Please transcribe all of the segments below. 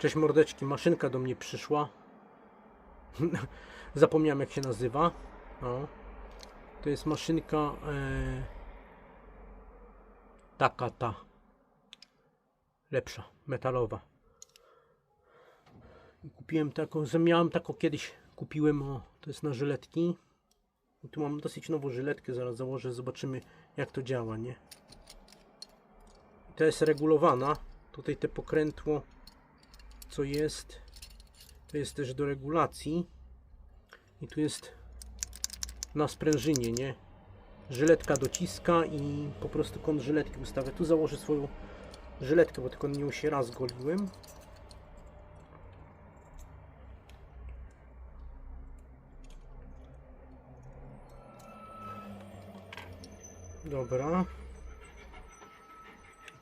Cześć mordeczki, maszynka do mnie przyszła. Zapomniałem jak się nazywa. To jest maszynka e... taka ta. Lepsza, metalowa. Kupiłem taką, miałem taką kiedyś, kupiłem, o, to jest na żyletki. I tu mam dosyć nową żyletkę, zaraz założę, zobaczymy jak to działa, nie? To jest regulowana. Tutaj te pokrętło, co jest, to jest też do regulacji. I tu jest na sprężynie, nie? Żyletka dociska i po prostu kąt żyletki ustawia. Tu założę swoją żyletkę, bo tylko nią się raz goliłem. Dobra.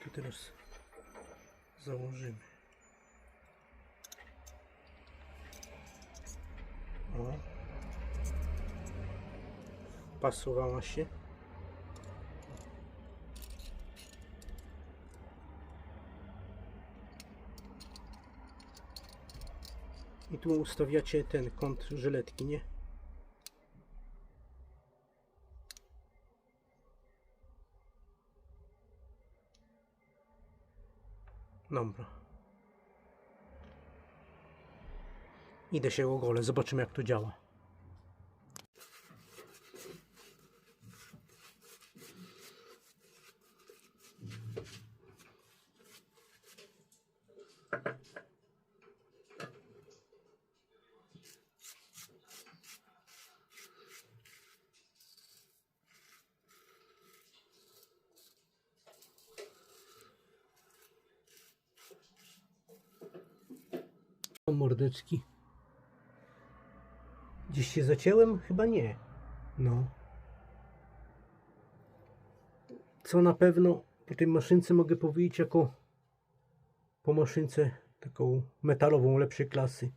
I tu teraz założymy. O. Pasowała się. I tu ustawiacie ten kąt żyletki, nie? Dobra. Idę się ogolę, zobaczymy jak to działa. Mordeczki. Gdzieś się zacięłem? Chyba nie. No. Co na pewno po tej maszynce mogę powiedzieć jako po maszynce taką metalową lepszej klasy.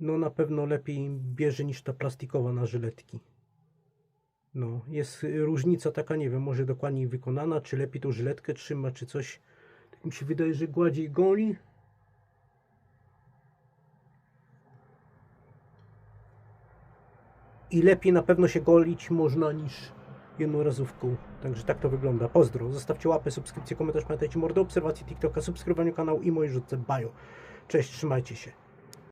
No na pewno lepiej bierze niż ta plastikowa na żyletki. No, jest różnica taka, nie wiem, może dokładniej wykonana, czy lepiej tą żyletkę trzyma, czy coś. Tak mi się wydaje, że gładziej goli. I lepiej na pewno się golić można niż jednorazówką. Także tak to wygląda. Pozdro. Zostawcie łapę, subskrypcję, komentarz. Pamiętajcie mordo, obserwacji TikToka, subskrybowaniu kanału i moje rzutce bio. Cześć, trzymajcie się.